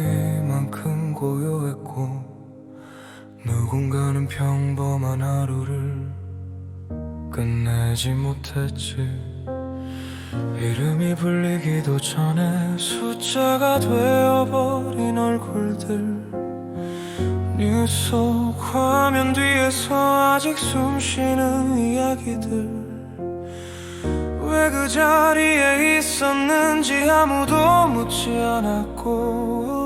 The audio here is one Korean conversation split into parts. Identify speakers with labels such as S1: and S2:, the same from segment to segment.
S1: 거리만큼 고요했고 누군가는 평범한 하루를 끝내지 못했지. 이름이 불리기도 전에 숫자가 되어버린 얼굴들. 뉴스 화면 뒤에서 아직 숨쉬는 이야기들. 왜 그 자리에 있었는지 아무도 묻지 않았고.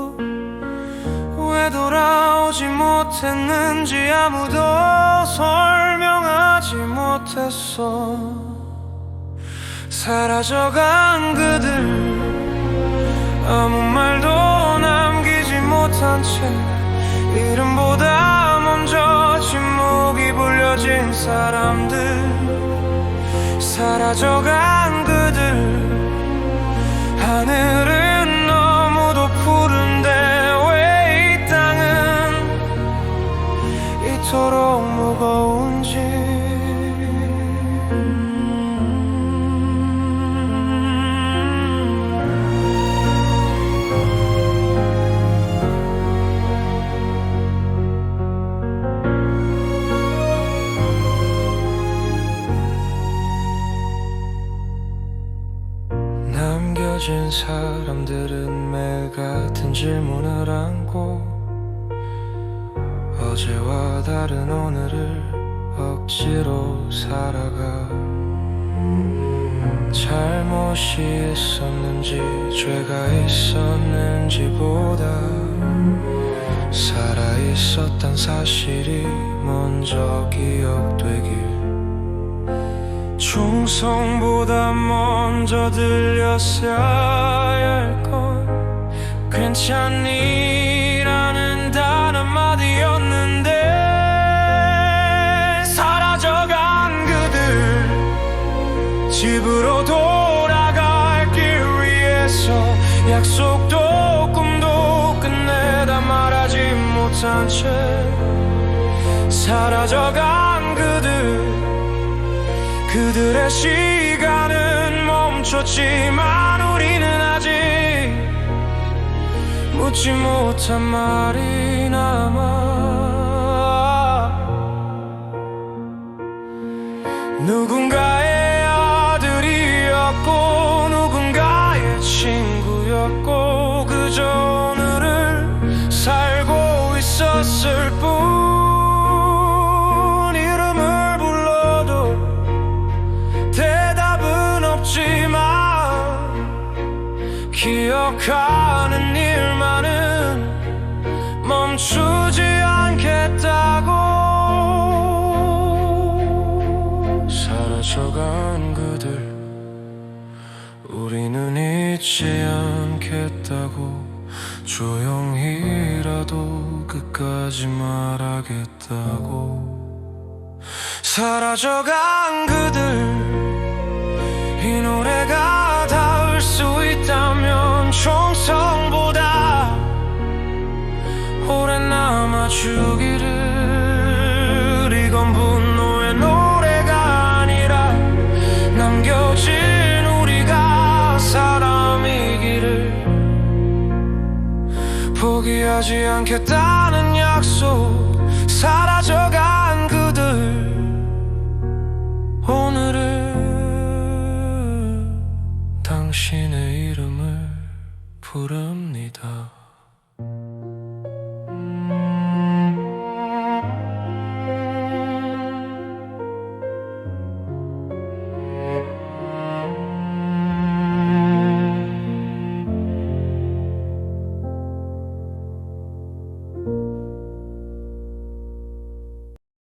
S1: 왜 돌아오지 못했는지 아무도 설명하지 못했어. 사라져간 그들 아무 말도 남기지 못한 채 이름보다 먼저 침묵이 불려진 사람들. 사라져간 그들 하늘은 남겨진 사람들은 매일 같은 질문을 안고 어제와 다른 오늘을 억지로 살아가. 잘못이 있었는지 죄가 있었는지보다 살아 있었단 사실이 먼저 기억되길 충성보다 먼저 들렸어야 할 건 괜찮니라는 단 한마디였는데 사라져간 그들 집으로 돌아갈 길 위해서 약속도 꿈도 끝내다 말하지 못한 채 사라져간 그들의 시간은 멈췄지만 우리는 아직 묻지 못한 말이 남아 누군가의 기억하는 일만은 멈추지 않겠다고. 사라져간 그들 우리는 잊지 않겠다고. 조용히라도 끝까지 말하겠다고. 사라져간 그들 이 노래 주기를 이건 분노의 노래가 아니라 남겨진 우리가 사람이기를 포기하지 않겠다는 약속 사라져간 그들 오늘은 당신의 이름을 부릅니다.